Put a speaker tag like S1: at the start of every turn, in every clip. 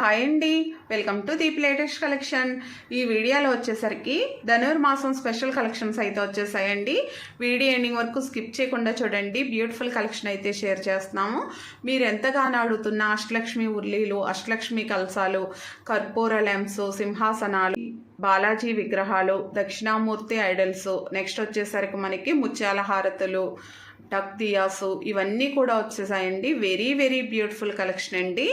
S1: Hi అండి. Welcome to Deep latest collection ఈ వీడియోలో వచ్చేసరికి ధనుర్మాసం స్పెషల్ కలెక్షన్స్ అయితే వచ్చేసాయండి. వీడియో ఎండింగ్ వరకు స్కిప్ చేయకుండా చూడండి. బ్యూటిఫుల్ కలెక్షన్ అయితే షేర్ చేస్తున్నాము. మీరు ఎంతగానో అడుగుతున్న అష్టలక్ష్మి ఉర్లీలు అష్టలక్ష్మి కలసాలు కర్పూర లెంప్స్ సింహాసనాలు బాలాజీ విగ్రహాలు దక్షిణామూర్తి ఐడల్స్ నెక్స్ట్ వచ్చేసరికి మనకి ముత్యాల హారతులు టక్ దియాసు ఇవన్నీ కూడా వచ్చేసాయండి. వెరీ వెరీ బ్యూటిఫుల్ కలెక్షన్ అండి.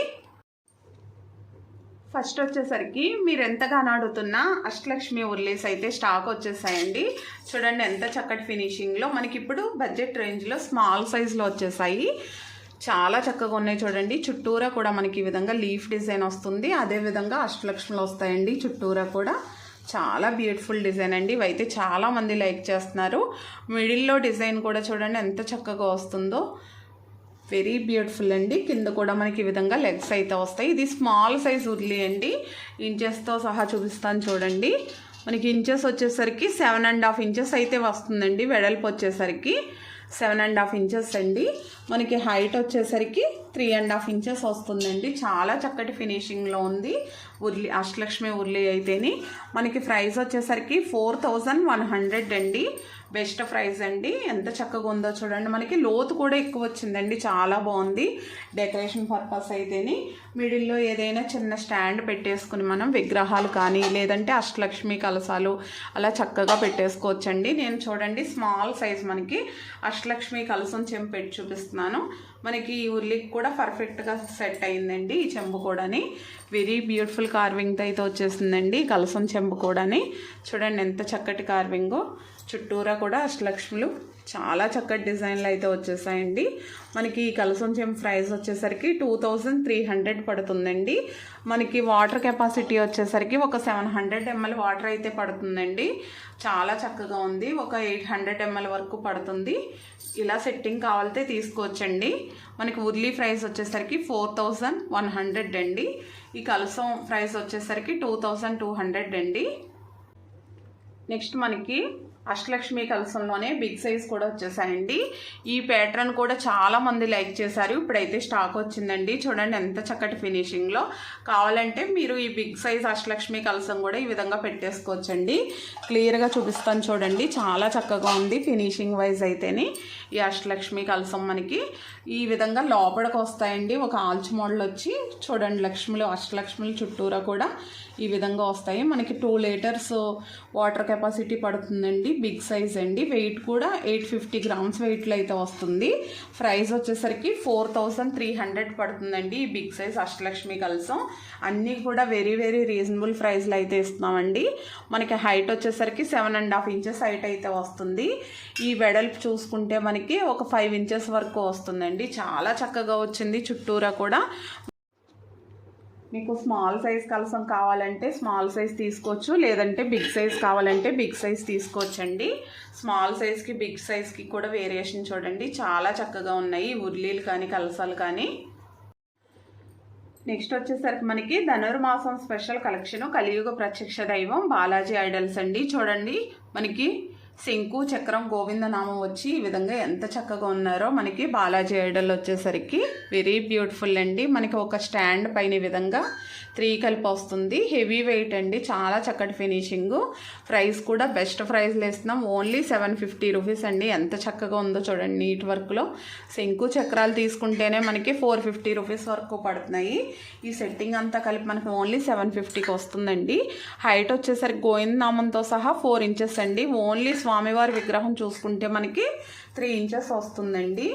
S1: ఫస్ట్ వచ్చేసరికి మీరు ఎంతగానో అడుగుతున్న అష్టలక్ష్మి ఉర్లేస్ అయితే స్టాక్ వచ్చేసాయండి. చూడండి ఎంత చక్కటి ఫినిషింగ్లో మనకి ఇప్పుడు బడ్జెట్ రేంజ్లో స్మాల్ సైజులో వచ్చేసాయి. చాలా చక్కగా ఉన్నాయి చూడండి. చుట్టూరా కూడా మనకి ఈ విధంగా లీఫ్ డిజైన్ వస్తుంది. అదేవిధంగా అష్టలక్ష్మిలు వస్తాయండి చుట్టూరా కూడా. చాలా బ్యూటిఫుల్ డిజైన్ అండి. ఇవైతే చాలా మంది లైక్ చేస్తున్నారు. మిడిల్లో డిజైన్ కూడా చూడండి ఎంత చక్కగా వస్తుందో. వెరీ బ్యూటిఫుల్ అండి. కింద కూడా మనకి ఈ విధంగా లెగ్స్ అయితే వస్తాయి. ఇది స్మాల్ సైజ్ ఉర్లీ అండి. ఇంచెస్తో సహా చూపిస్తాను చూడండి. మనకి ఇంచెస్ వచ్చేసరికి సెవెన్ అండ్ హాఫ్ ఇంచెస్ అయితే వస్తుందండి వెడల్పు వచ్చేసరికి. సెవెన్ అండ్ హాఫ్ ఇంచెస్ అండి. మనకి హైట్ వచ్చేసరికి త్రీ అండ్ హాఫ్ ఇంచెస్ వస్తుందండి. చాలా చక్కటి ఫినిషింగ్లో ఉంది ఉర్లి అష్టలక్ష్మి ఉర్లి అయితేని. మనకి ప్రైస్ వచ్చేసరికి ఫోర్ థౌజండ్ వన్ హండ్రెడ్ అండి. బెస్ట్ ప్రైస్ అండి. ఎంత చక్కగా ఉందో చూడండి. మనకి లోతు కూడా ఎక్కువ వచ్చిందండి. చాలా బాగుంది. డెకరేషన్ పర్పస్ అయితేని మిడిల్లో ఏదైనా చిన్న స్టాండ్ పెట్టేసుకుని మనం విగ్రహాలు కానీ లేదంటే అష్టలక్ష్మి కలసాలు అలా చక్కగా పెట్టేసుకోవచ్చండి. నేను చూడండి స్మాల్ సైజ్ మనకి అష్టలక్ష్మి కలసం చెంపు పెట్టి చూపిస్తున్నాను. మనకి ఈ ఉర్లికి కూడా పర్ఫెక్ట్గా సెట్ అయిందండి ఈ చెంబు కూడాని. వెరీ బ్యూటిఫుల్ కార్వింగ్తో అయితే వచ్చేసిందండి కలసం చెంబు కూడాని. చూడండి ఎంత చక్కటి కార్వింగో చుట్టూరా కూడా అష్టలక్ష్ములు. చాలా చక్కటి డిజైన్లు అయితే వచ్చేసాయండి. మనకి ఈ కలసం ప్రైస్ వచ్చేసరికి టూ థౌజండ్ త్రీ హండ్రెడ్ పడుతుందండి. మనకి వాటర్ కెపాసిటీ వచ్చేసరికి ఒక సెవెన్ హండ్రెడ్ ఎంఎల్ వాటర్ అయితే పడుతుందండి. చాలా చక్కగా ఉంది. ఒక ఎయిట్ హండ్రెడ్ ఎంఎల్ వరకు పడుతుంది. ఇలా సెట్టింగ్ కావాలితే తీసుకోవచ్చండి. మనకి ఉర్లీ ప్రైస్ వచ్చేసరికి ఫోర్ థౌజండ్ వన్ హండ్రెడ్ అండి. ఈ కలసం ప్రైస్ వచ్చేసరికి టూ థౌజండ్ టూ హండ్రెడ్ అండి. నెక్స్ట్ మనకి అష్టలక్ష్మి కలసంలోనే బిగ్ సైజ్ కూడా వచ్చేసాయండి. ఈ ప్యాటర్న్ కూడా చాలా మంది లైక్ చేశారు. ఇప్పుడైతే స్టాక్ వచ్చిందండి. చూడండి ఎంత చక్కటి ఫినిషింగ్లో కావాలంటే మీరు ఈ బిగ్ సైజ్ అష్టలక్ష్మి కలసం కూడా ఈ విధంగా పెట్టేసుకోవచ్చండి. క్లియర్గా చూపిస్తాను చూడండి. చాలా చక్కగా ఉంది ఫినిషింగ్ వైజ్ అయితేని ఈ అష్టలక్ష్మి కలసం మనకి. ఈ విధంగా లోపలికి వస్తాయండి ఒక ఆల్చి మోడల్ వచ్చి చూడండి లక్ష్ములు అష్టలక్ష్ములు చుట్టూరా కూడా ఈ విధంగా వస్తాయి. మనకి టూ లీటర్స్ వాటర్ కెపాసిటీ పడుతుందండి. బిగ్ సైజ్ అండి. వెయిట్ కూడా ఎయిట్ ఫిఫ్టీ గ్రామ్స్ వెయిట్లో అయితే వస్తుంది. ప్రైస్ వచ్చేసరికి ఫోర్ థౌజండ్ త్రీ హండ్రెడ్ పడుతుందండి. ఈ బిగ్ సైజ్ అష్టలక్ష్మి కలసం. అన్నీ కూడా వెరీ వెరీ రీజనబుల్ ప్రైస్లో అయితే ఇస్తున్నామండి. మనకి హైట్ వచ్చేసరికి seven and half inches height అయితే వస్తుంది. ఈ వెడల్పు చూసుకుంటే మనకి ఒక ఫైవ్ ఇంచెస్ వరకు వస్తుందండి. చాలా చక్కగా వచ్చింది చుట్టూరా కూడా. మీకు స్మాల్ సైజ్ కలసం కావాలంటే స్మాల్ సైజ్ తీసుకోవచ్చు. లేదంటే బిగ్ సైజ్ కావాలంటే బిగ్ సైజ్ తీసుకోవచ్చండి. స్మాల్ సైజ్కి బిగ్ సైజ్కి కూడా వేరియేషన్ చూడండి. చాలా చక్కగా ఉన్నాయి. ఉర్లీలు కానీ కలసాలు కానీ. నెక్స్ట్ వచ్చేసరికి మనకి ధనుర్మాసం స్పెషల్ కలెక్షన్. కలియుగ ప్రత్యక్ష దైవం బాలాజీ ఐడల్స్ అండి. చూడండి మనకి శంకు చక్రం గోవిందనామం వచ్చి ఈ విధంగా ఎంత చక్కగా ఉన్నారో మనకి బాలాజీ ఐడల్ వచ్చేసరికి వెరీ బ్యూటిఫుల్ అండి. మనకి ఒక స్టాండ్ పైన విధంగా త్రీ కలిపి వస్తుంది. హెవీ వెయిట్ అండి. చాలా చక్కటి ఫినిషింగ్. ప్రైస్ కూడా బెస్ట్ ప్రైస్లు వేస్తున్నాం ఓన్లీ సెవెన్ ఫిఫ్టీ రూపీస్ అండి. ఎంత చక్కగా ఉందో చూడండి నీట్ వర్క్లో శంకు చక్రాలు తీసుకుంటేనే మనకి ఫోర్ ఫిఫ్టీ రూపీస్ వరకు పడుతున్నాయి. ఈ సెట్టింగ్ అంతా కలిపి మనకి ఓన్లీ సెవెన్ ఫిఫ్టీకి వస్తుందండి. హైట్ వచ్చేసరికి గోవిందనామంతో సహా ఫోర్ ఇంచెస్ అండి. ఓన్లీ స్వామివారి విగ్రహం చూసుకుంటే మనకి త్రీ ఇంచెస్ వస్తుందండి.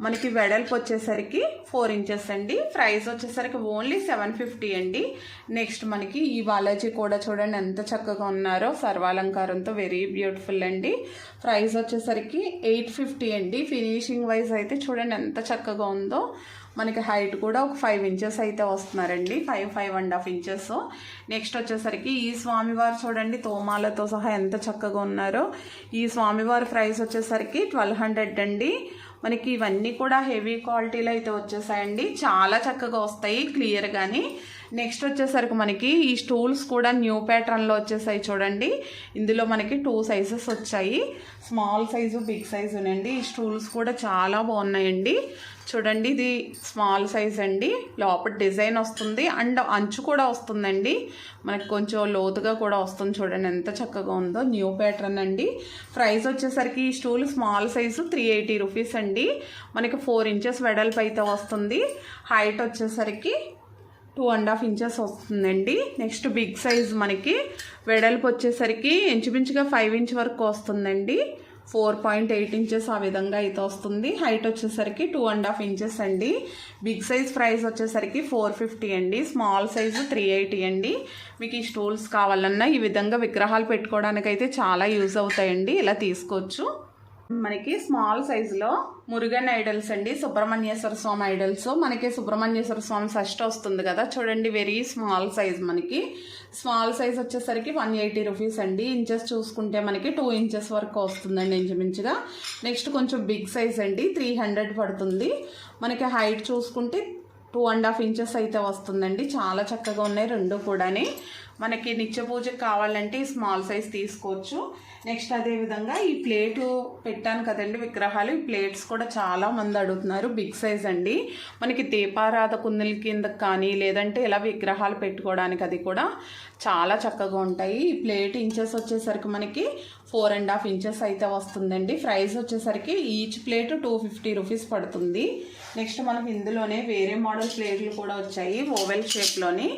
S1: మనకి వెడల్పు వచ్చేసరికి ఫోర్ ఇంచెస్ అండి. ప్రైస్ వచ్చేసరికి ఓన్లీ సెవెన్ ఫిఫ్టీ అండి. నెక్స్ట్ మనకి ఈ బాలాజీ కూడా చూడండి ఎంత చక్కగా ఉన్నారో. సర్వాలంకారంతో వెరీ బ్యూటిఫుల్ అండి. ప్రైస్ వచ్చేసరికి ఎయిట్ ఫిఫ్టీ అండి. ఫినిషింగ్ వైజ్ అయితే చూడండి ఎంత చక్కగా ఉందో. మనకి హైట్ కూడా ఒక ఫైవ్ ఇంచెస్ అయితే వస్తున్నారండి. Five five and half inches. Next వచ్చేసరికి ఈ స్వామివారు చూడండి తోమాలతో సహా ఎంత చక్కగా ఉన్నారో. ఈ స్వామివారి ప్రైస్ వచ్చేసరికి ట్వెల్వ్ హండ్రెడ్ అండి. మనకి ఇవన్నీ కూడా హెవీ క్వాలిటీలో అయితే వచ్చేసాయండి. చాలా చక్కగా వస్తాయి క్లియర్గాని నెక్స్ట్ వచ్చేసరికి మనకి ఈ స్టూల్స్ కూడా న్యూ ప్యాటర్న్లో వచ్చేసాయి చూడండి. ఇందులో మనకి టూ సైజెస్ వచ్చాయి. స్మాల్ సైజు బిగ్ సైజునండి. ఈ స్టూల్స్ కూడా చాలా బాగున్నాయండి. చూడండి ఇది స్మాల్ సైజ్ అండి. లోపల డిజైన్ వస్తుంది. అండ్ అంచు కూడా వస్తుందండి. మనకి కొంచెం లోతుగా కూడా వస్తుంది చూడండి ఎంత చక్కగా ఉందో. న్యూ ప్యాటర్న్ అండి. ప్రైస్ వచ్చేసరికి ఈ stool small size three eighty rupees అండి. మనకి ఫోర్ ఇంచెస్ వెడల్పు అయితే వస్తుంది. హైట్ వచ్చేసరికి టూ అండ్ హాఫ్ ఇంచెస్ వస్తుందండి. నెక్స్ట్ బిగ్ సైజ్ మనకి వెడల్పు వచ్చేసరికి ఇంచుమించుగా ఫైవ్ ఇంచ్ వరకు వస్తుందండి. ఫోర్ పాయింట్ ఎయిట్ ఇంచెస్ ఆ విధంగా అయితే వస్తుంది. హైట్ వచ్చేసరికి టూ అండ్ హాఫ్ ఇంచెస్ అండి. బిగ్ సైజ్ ప్రైస్ వచ్చేసరికి ఫోర్ ఫిఫ్టీ అండి. స్మాల్ సైజు త్రీ ఎయిటీ అండి. మీకు ఈ స్టూల్స్ కావాలన్నా ఈ విధంగా విగ్రహాలు పెట్టుకోవడానికి అయితే చాలా యూజ్ అవుతాయండి. ఇలా తీసుకోవచ్చు. మనకి స్మాల్ సైజులో మురుగన్ ఐడల్స్ అండి సుబ్రహ్మణ్యేశ్వర స్వామి ఐడల్స్ మనకి సుబ్రహ్మణ్యేశ్వర స్వామి ఫస్ట్ వస్తుంది కదా. చూడండి వెరీ స్మాల్ సైజ్ మనకి. స్మాల్ సైజ్ వచ్చేసరికి వన్ ఎయిటీ రూపీస్ అండి. ఇంచెస్ చూసుకుంటే మనకి టూ ఇంచెస్ వరకు వస్తుందండి ఇంచుమించుగా. నెక్స్ట్ కొంచెం బిగ్ సైజ్ అండి త్రీ హండ్రెడ్ పడుతుంది. మనకి హైట్ చూసుకుంటే టూ అండ్ హాఫ్ ఇంచెస్ అయితే వస్తుందండి. చాలా చక్కగా ఉన్నాయి రెండు కూడాని. మనకి నిత్య పూజకి కావాలంటే స్మాల్ సైజ్ తీసుకోవచ్చు. నెక్స్ట్ అదే విధంగా ఈ ప్లేటు పెట్టాను కదండి విగ్రహాలు. ఈ ప్లేట్స్ కూడా చాలా మంది అడుగుతున్నారు. బిగ్ సైజ్ అండి. మనకి దీపారాధ కుందుల కింద కానీ లేదంటే ఇలా విగ్రహాలు పెట్టుకోవడానికి అది కూడా చాలా చక్కగా ఉంటాయి. ఈ ప్లేట్ ఇంచెస్ వచ్చేసరికి మనకి ఫోర్ అండ్ హాఫ్ ఇంచెస్ అయితే వస్తుందండి. ప్రైస్ వచ్చేసరికి each plate two fifty rupees పడుతుంది. నెక్స్ట్ మనకి ఇందులోనే వేరే మోడల్ ప్లేట్లు కూడా వచ్చాయి. ఓవెల్ షేప్లోని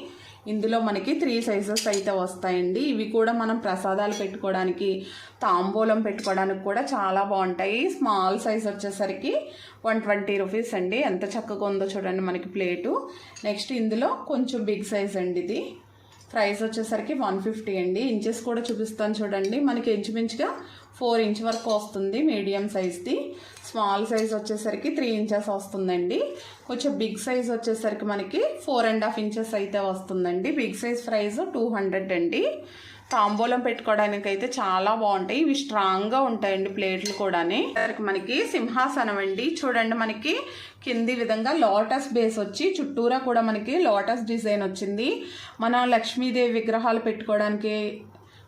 S1: ఇందులో మనకి త్రీ సైజెస్ అయితే వస్తాయండి. ఇవి కూడా మనం ప్రసాదాలు పెట్టుకోవడానికి తాంబూలం పెట్టుకోవడానికి కూడా చాలా బాగుంటాయి. స్మాల్ సైజ్ వచ్చేసరికి వన్ ట్వంటీ రూపీస్ అండి. ఎంత చక్కగా ఉందో చూడండి మనకి ప్లేటు. నెక్స్ట్ ఇందులో కొంచెం బిగ్ సైజ్ అండి ఇది. ప్రైస్ వచ్చేసరికి వన్ ఫిఫ్టీ అండి. ఇంచెస్ కూడా చూపిస్తాను చూడండి. మనకి ఇంచుమించుగా ఫోర్ ఇంచ్ వరకు వస్తుంది మీడియం సైజ్ది. స్మాల్ సైజ్ వచ్చేసరికి త్రీ ఇంచెస్ వస్తుందండి. కొంచెం బిగ్ సైజ్ వచ్చేసరికి మనకి ఫోర్ అండ్ హాఫ్ ఇంచెస్ అయితే వస్తుందండి. Big size price two hundred అండి. తాంబూలం పెట్టుకోవడానికి అయితే చాలా బాగుంటాయి. ఇవి స్ట్రాంగ్గా ఉంటాయండి ప్లేట్లు కూడాని. మనకి సింహాసనం అండి. చూడండి మనకి కింది విధంగా లోటస్ బేస్ వచ్చి చుట్టూరా కూడా మనకి లోటస్ డిజైన్ వచ్చింది. మన లక్ష్మీదేవి విగ్రహాలు పెట్టుకోవడానికి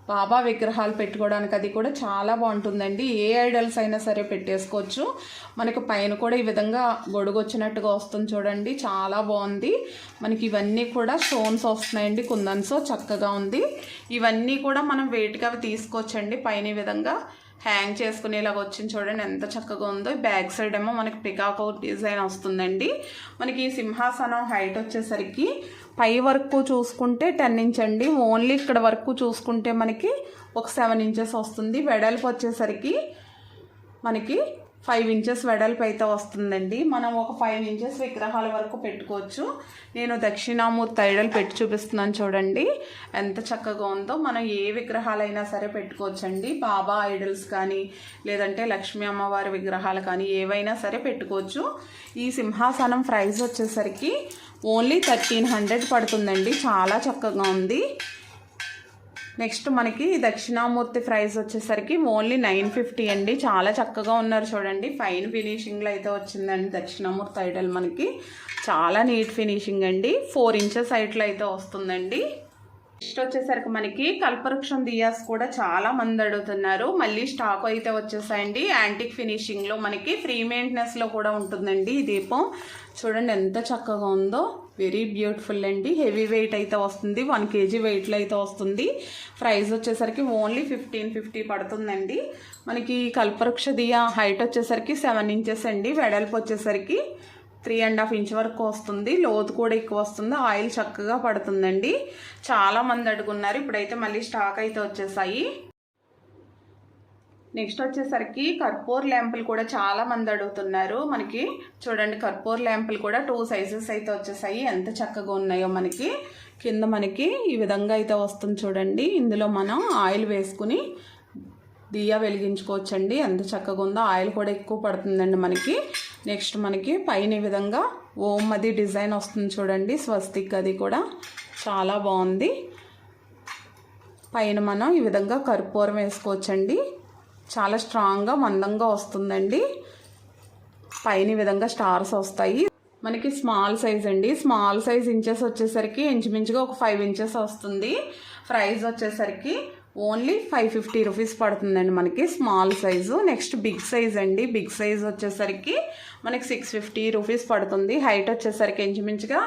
S1: బాబా విగ్రహాలు పెట్టుకోవడానికి అది కూడా చాలా బాగుంటుందండి. ఏ ఐడల్స్ అయినా సరే పెట్టేసుకోవచ్చు. మనకు పైన కూడా ఈ విధంగా గొడుగు వచ్చినట్టుగా వస్తుంది చూడండి. చాలా బాగుంది. మనకి ఇవన్నీ కూడా స్టోన్స్ వస్తున్నాయండి. కుందన్స్ చక్కగా ఉంది. ఇవన్నీ కూడా మనం వెయిట్గా తీసుకోవచ్చండి. పైన ఈ విధంగా హ్యాంగ్ చేసుకునేలాగా వచ్చింది చూడండి. ఎంత చక్కగా ఉందో. బ్యాక్ సైడ్ ఏమో మనకి పికాక్ డిజైన్ వస్తుందండి. మనకి సింహాసనం హైట్ వచ్చేసరికి పై వరకు చూసుకుంటే టెన్ ఇంచ్ అండి. ఓన్లీ ఇక్కడ వరకు చూసుకుంటే మనకి ఒక సెవెన్ ఇంచెస్ వస్తుంది. వెడల్పు వచ్చేసరికి మనకి ఫైవ్ ఇంచెస్ వెడల్పు అయితే వస్తుందండి. మనం ఒక ఫైవ్ ఇంచెస్ విగ్రహాల వరకు పెట్టుకోవచ్చు. నేను దక్షిణామూర్తి ఐడల్ పెట్టి చూపిస్తున్నాను చూడండి. ఎంత చక్కగా ఉందో. మనం ఏ విగ్రహాలైనా సరే పెట్టుకోవచ్చండి. బాబా ఐడల్స్ కానీ లేదంటే లక్ష్మీ అమ్మవారి విగ్రహాలు కానీ ఏవైనా సరే పెట్టుకోవచ్చు. ఈ సింహాసనం ప్రైస్ వచ్చేసరికి ఓన్లీ థర్టీన్ హండ్రెడ్ పడుతుందండి. చాలా చక్కగా ఉంది. నెక్స్ట్ మనకి దక్షిణామూర్తి ప్రైస్ వచ్చేసరికి ఓన్లీ నైన్ ఫిఫ్టీ అండి. చాలా చక్కగా ఉన్నారు చూడండి. ఫైన్ ఫినిషింగ్లో అయితే వచ్చిందండి దక్షిణామూర్తి ఐడల్ మనకి. చాలా నీట్ ఫినిషింగ్ అండి. ఫోర్ ఇంచెస్ హైట్లో అయితే వస్తుందండి. నెక్స్ట్ వచ్చేసరికి మనకి కల్పవృక్షం దియాస్ కూడా చాలా మంది అడుగుతున్నారు. మళ్ళీ స్టాక్ అయితే వచ్చేసాయండి. యాంటిక్ ఫినిషింగ్లో మనకి ఫ్రీ మెయింటెనెన్స్లో కూడా ఉంటుందండి ఈ దీపం. చూడండి ఎంత చక్కగా ఉందో. వెరీ బ్యూటిఫుల్ అండి. హెవీ వెయిట్ అయితే వస్తుంది. వన్ కేజీ వెయిట్లో అయితే వస్తుంది. ప్రైస్ వచ్చేసరికి ఓన్లీ ఫిఫ్టీన్ ఫిఫ్టీ పడుతుందండి. మనకి కల్పవృక్ష హైట్ వచ్చేసరికి సెవెన్ ఇంచెస్ అండి. వెడల్పు వచ్చేసరికి త్రీ అండ్ హాఫ్ ఇంచ్ వరకు వస్తుంది. లోతు కూడా ఎక్కువ వస్తుంది. ఆయిల్ చక్కగా పడుతుందండి. చాలా మంది అడుగున్నారు. ఇప్పుడైతే మళ్ళీ స్టాక్ అయితే వచ్చేసాయి. నెక్స్ట్ వచ్చేసరికి కర్పూర్ ల్యాంపులు కూడా చాలా మంది అడుగుతున్నారు. మనకి చూడండి కర్పూర్ ల్యాంపులు కూడా టూ సైజెస్ అయితే వచ్చేసాయి. ఎంత చక్కగా ఉన్నాయో మనకి. కింద మనకి ఈ విధంగా అయితే వస్తుంది చూడండి. ఇందులో మనం ఆయిల్ వేసుకుని దియా వెలిగించుకోవచ్చండి. ఎంత చక్కగా ఉందో ఆయిల్ కూడా ఎక్కువ పడుతుందండి మనకి. నెక్స్ట్ మనకి పైన ఈ విధంగా ఓం అది డిజైన్ వస్తుంది చూడండి. స్వస్తిక్ అది కూడా చాలా బాగుంది. పైన మనం ఈ విధంగా కర్పూరం వేసుకోవచ్చండి. చాలా స్ట్రాంగ్గా మందంగా వస్తుందండి. పైన విధంగా స్టార్స్ వస్తాయి. మనకి స్మాల్ సైజ్ అండి. స్మాల్ సైజ్ ఇంచెస్ వచ్చేసరికి ఇంచుమించుగా ఒక ఫైవ్ ఇంచెస్ వస్తుంది. ప్రైస్ వచ్చేసరికి ఓన్లీ ఫైవ్ ఫిఫ్టీ రూపీస్ పడుతుందండి మనకి small size. Next big size అండి. బిగ్ సైజ్ వచ్చేసరికి మనకి సిక్స్ ఫిఫ్టీ రూపీస్ పడుతుంది. హైట్ వచ్చేసరికి ఇంచుమించుగా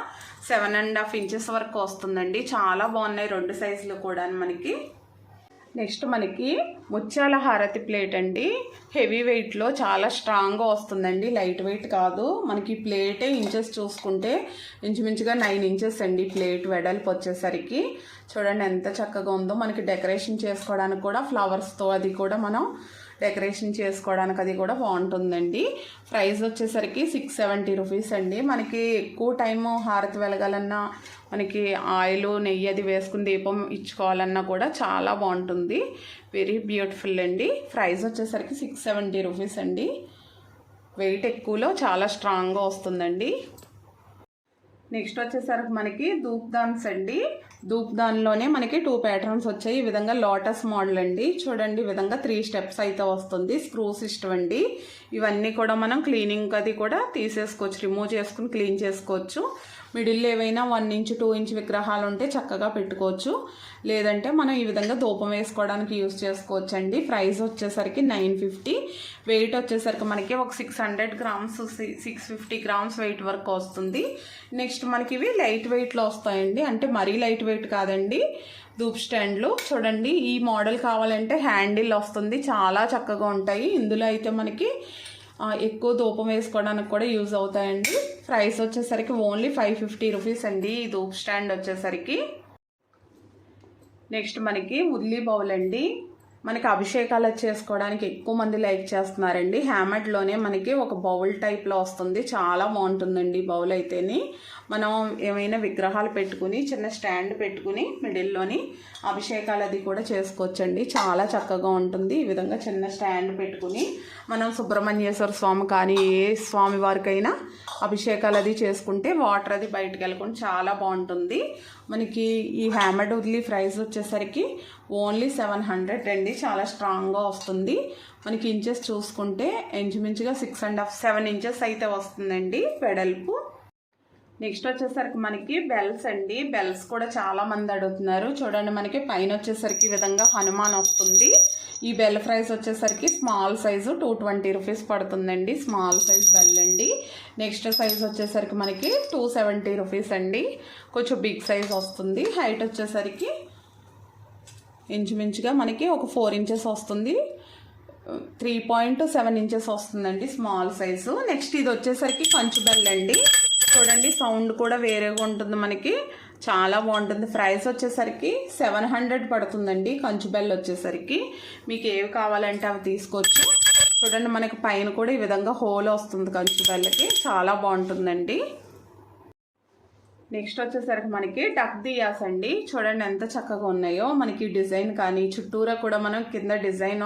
S1: సెవెన్ అండ్ హాఫ్ ఇంచెస్ వరకు వస్తుందండి. చాలా బాగున్నాయి రెండు సైజులు కూడా మనకి. నెక్స్ట్ మనకి ముత్యాల హారతి ప్లేట్ అండి. హెవీ వెయిట్లో చాలా స్ట్రాంగ్గా వస్తుందండి. లైట్ వెయిట్ కాదు. మనకి ప్లేటే ఇంచెస్ చూసుకుంటే ఇంచుమించుగా నైన్ ఇంచెస్ అండి ప్లేట్ వెడల్పు వచ్చేసరికి. చూడండి ఎంత చక్కగా ఉందో. మనకి డెకరేషన్ చేసుకోవడానికి కూడా ఫ్లవర్స్తో అది కూడా మనం డెకరేషన్ చేసుకోవడానికి అది కూడా బాగుంటుందండి. ప్రైస్ వచ్చేసరికి సిక్స్ సెవెంటీ రూపీస్ అండి. మనకి ఎక్కువ టైము హారతి వెలగాలన్నా మనకి ఆయిల్ నెయ్యి అది వేసుకుని దీపం ఇచ్చుకోవాలన్నా కూడా చాలా బాగుంటుంది. వెరీ బ్యూటిఫుల్ అండి. ప్రైస్ వచ్చేసరికి సిక్స్ సెవెంటీ రూపీస్ అండి. వెయిట్ ఎక్కువలో చాలా స్ట్రాంగ్గా వస్తుందండి. నెక్స్ట్ వచ్చేసరికి మనకి దూప్దాన్స్ అండి. దూప్దాన్లోనే మనకి టూ ప్యాటర్న్స్ వచ్చాయి. ఈ విధంగా లోటస్ మోడల్ అండి. చూడండి ఈ విధంగా త్రీ స్టెప్స్ అయితే వస్తుంది. స్క్రూ సిస్టమ్ అండి. ఇవన్నీ కూడా మనం క్లీనింగ్ అది కూడా తీసేసుకోవచ్చు రిమూవ్ చేసుకుని క్లీన్ చేసుకోవచ్చు. మిడిల్ ఏవైనా వన్ ఇంచ్ టూ ఇంచ్ విగ్రహాలు ఉంటే చక్కగా పెట్టుకోవచ్చు. లేదంటే మనం ఈ విధంగా ధూపం వేసుకోవడానికి యూస్ చేసుకోవచ్చు అండి ప్రైస్ వచ్చేసరికి నైన్ ఫిఫ్టీ వెయిట్ వచ్చేసరికి మనకి ఒక six hundred grams six fifty grams weight వరకు వస్తుంది. నెక్స్ట్ మనకి ఇవి లైట్ వెయిట్లో వస్తాయండి. అంటే మరీ లైట్ వెయిట్ కాదండి. ధూప్ స్టాండ్లు చూడండి ఈ మోడల్ కావాలంటే హ్యాండిల్ వస్తుంది. చాలా చక్కగా ఉంటాయి. ఇందులో అయితే మనకి ఎక్కువ ధూపం వేసుకోవడానికి కూడా యూజ్ అవుతాయండి. ప్రైస్ వచ్చేసరికి ఓన్లీ ఫైవ్ ఫిఫ్టీ రూపీస్ అండి ఈ ధూప్ స్టాండ్ వచ్చేసరికి. నెక్స్ట్ మనకి ఉల్లి బౌల్ అండి. మనకి అభిషేకాలు చేసుకోవడానికి ఎక్కువ మంది లైక్ చేస్తున్నారండి. హ్యామెడ్లోనే మనకి ఒక బౌల్ టైప్లో వస్తుంది. చాలా బాగుంటుందండి బౌల్ అయితేని. మనం ఏమైనా విగ్రహాలు పెట్టుకుని చిన్న స్టాండ్ పెట్టుకుని మిడిల్లోని అభిషేకాలు అది కూడా చేసుకోవచ్చండి. చాలా చక్కగా ఉంటుంది. ఈ విధంగా చిన్న స్టాండ్ పెట్టుకుని మనం సుబ్రహ్మణ్యేశ్వర స్వామి కానీ ఏ స్వామి వారికైనా అభిషేకాలు అది చేసుకుంటే వాటర్ అది బయటకు వెళ్ళకుండా చాలా బాగుంటుంది. మనకి ఈ హ్యామర్డ్ ఉద్లీ ప్రైస్ వచ్చేసరికి ఓన్లీ సెవెన్ హండ్రెడ్ అండి. చాలా స్ట్రాంగ్గా వస్తుంది. మనకి ఇంచెస్ చూసుకుంటే ఇంచుమించుగా six and half seven inches అయితే వస్తుందండి. వెడల్పు నెక్స్ట్ వచ్చేసరికి మనకి బెల్స్ అండి. బెల్స్ కూడా చాలా మంది అడుగుతున్నారు. చూడండి మనకి పైన వచ్చేసరికి ఈ విధంగా హనుమాన్ వస్తుంది. ఈ బెల్ ప్రైస్ వచ్చేసరికి small size two twenty rupees పడుతుందండి. స్మాల్ సైజ్ బెల్ అండి. నెక్స్ట్ సైజ్ వచ్చేసరికి మనకి టూ సెవెంటీ రూపీస్ అండి. కొంచెం బిగ్ సైజ్ వస్తుంది. హైట్ వచ్చేసరికి ఇంచుమించుగా మనకి ఒక ఫోర్ ఇంచెస్ వస్తుంది. త్రీ పాయింట్ సెవెన్ ఇంచెస్ వస్తుందండి స్మాల్ సైజు. నెక్స్ట్ ఇది వచ్చేసరికి కంచు బెల్ అండి. చూడండి సౌండ్ కూడా వేరేగా ఉంటుంది మనకి. చాలా బాగుంటుంది. ప్రైస్ వచ్చేసరికి సెవెన్ హండ్రెడ్ పడుతుందండి కంచు బెల్ వచ్చేసరికి. మీకు ఏవి కావాలంటే అవి తీసుకోవచ్చు. చూడండి మనకి పైన కూడా ఈ విధంగా హోల్ వస్తుంది కంచు బెల్లకి. చాలా బాగుంటుందండి. నెక్స్ట్ వచ్చేసరికి మనకి టక్ దియాస్ అండి. చూడండి ఎంత చక్కగా ఉన్నాయో. మనకి డిజైన్ కానీ చుట్టూరా కూడా మనం కింద డిజైన్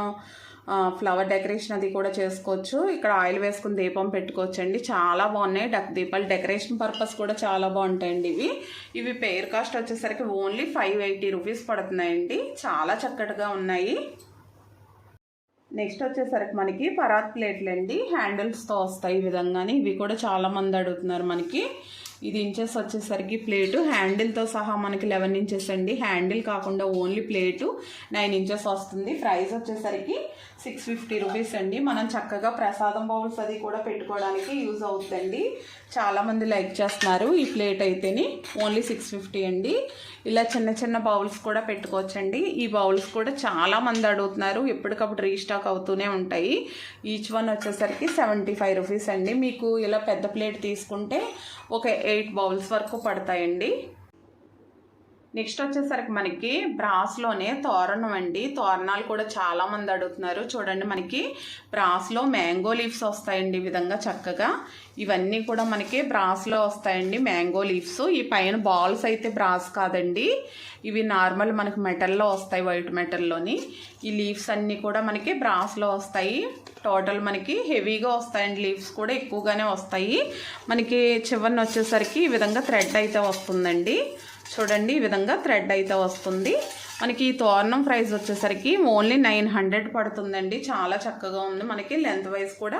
S1: ఫ్లవర్ డెకరేషన్ అది కూడా చేసుకోవచ్చు. ఇక్కడ ఆయిల్ వేసుకుని దీపం పెట్టుకోవచ్చు అండి చాలా బాగున్నాయి. డక్ దీపాలు డెకరేషన్ పర్పస్ కూడా చాలా బాగుంటాయండి ఇవి. ఇవి పేర్ కాస్ట్ వచ్చేసరికి ఓన్లీ ఫైవ్ ఎయిటీ రూపీస్ పడుతున్నాయండి. చాలా చక్కటిగా ఉన్నాయి. నెక్స్ట్ వచ్చేసరికి మనకి పరాత్ ప్లేట్లు అండి హ్యాండిల్స్తో వస్తాయి ఈ విధంగానే. ఇవి కూడా చాలా మంది అడుగుతున్నారు మనకి. ఇది ఇంచెస్ వచ్చేసరికి ప్లేటు. హ్యాండిల్తో సహా మనకి లెవెన్ ఇంచెస్ అండి. హ్యాండిల్ కాకుండా ఓన్లీ ప్లేటు నైన్ ఇంచెస్ వస్తుంది. ప్రైస్ వచ్చేసరికి సిక్స్ ఫిఫ్టీ రూపీస్ అండి. మనం చక్కగా ప్రసాదం బౌల్స్ అది కూడా పెట్టుకోవడానికి యూజ్ అవుతుందండి. చాలామంది లైక్ చేస్తున్నారు ఈ ప్లేట్ అయితేని. ఓన్లీ సిక్స్ ఫిఫ్టీ అండి. ఇలా చిన్న చిన్న బౌల్స్ కూడా పెట్టుకోవచ్చండి. ఈ బౌల్స్ కూడా చాలా మంది అడుగుతున్నారు. ఎప్పటికప్పుడు రీస్టాక్ అవుతూనే ఉంటాయి. ఈచ్ వన్ వచ్చేసరికి సెవెంటీ ఫైవ్ రూపీస్ అండి. మీకు ఇలా పెద్ద ప్లేట్ తీసుకుంటే ఒక ఎయిట్ బౌల్స్ వరకు పడతాయండి. నెక్స్ట్ వచ్చేసరికి మనకి బ్రాస్లోనే తోరణం అండి. తోరణాలు కూడా చాలా మంది అడుగుతున్నారు. చూడండి మనకి బ్రాస్లో మ్యాంగో లీవ్స్ వస్తాయండి ఈ విధంగా చక్కగా. ఇవన్నీ కూడా మనకి బ్రాస్లో వస్తాయండి మ్యాంగో లీవ్స్. ఈ పైన బాల్స్ అయితే బ్రాస్ కాదండి. ఇవి నార్మల్ మనకి మెటల్లో వస్తాయి వైట్ మెటల్లోని. ఈ లీవ్స్ అన్నీ కూడా మనకి బ్రాస్లో వస్తాయి. టోటల్ మనకి హెవీగా వస్తాయండి లీవ్స్ కూడా ఎక్కువగానే వస్తాయి. మనకి చివరిని వచ్చేసరికి ఈ విధంగా థ్రెడ్ అయితే వస్తుందండి. చూడండి ఈ విధంగా థ్రెడ్ అయితే వస్తుంది. మనకి ఈ తోరణం ప్రైస్ వచ్చేసరికి ఓన్లీ నైన్ హండ్రెడ్ పడుతుందండి. చాలా చక్కగా ఉంది. మనకి లెంత్ వైజ్ కూడా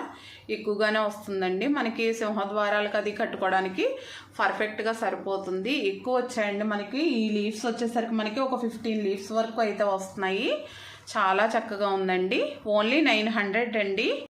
S1: ఎక్కువగానే వస్తుందండి. మనకి సింహద్వారాలకు అది కట్టుకోవడానికి పర్ఫెక్ట్గా సరిపోతుంది. ఎక్కువ వచ్చాయండి మనకి. ఈ లీవ్స్ వచ్చేసరికి మనకి ఒక ఫిఫ్టీన్ లీవ్స్ వరకు అయితే వస్తున్నాయి. చాలా చక్కగా ఉందండి. ఓన్లీ నైన్ హండ్రెడ్ అండి.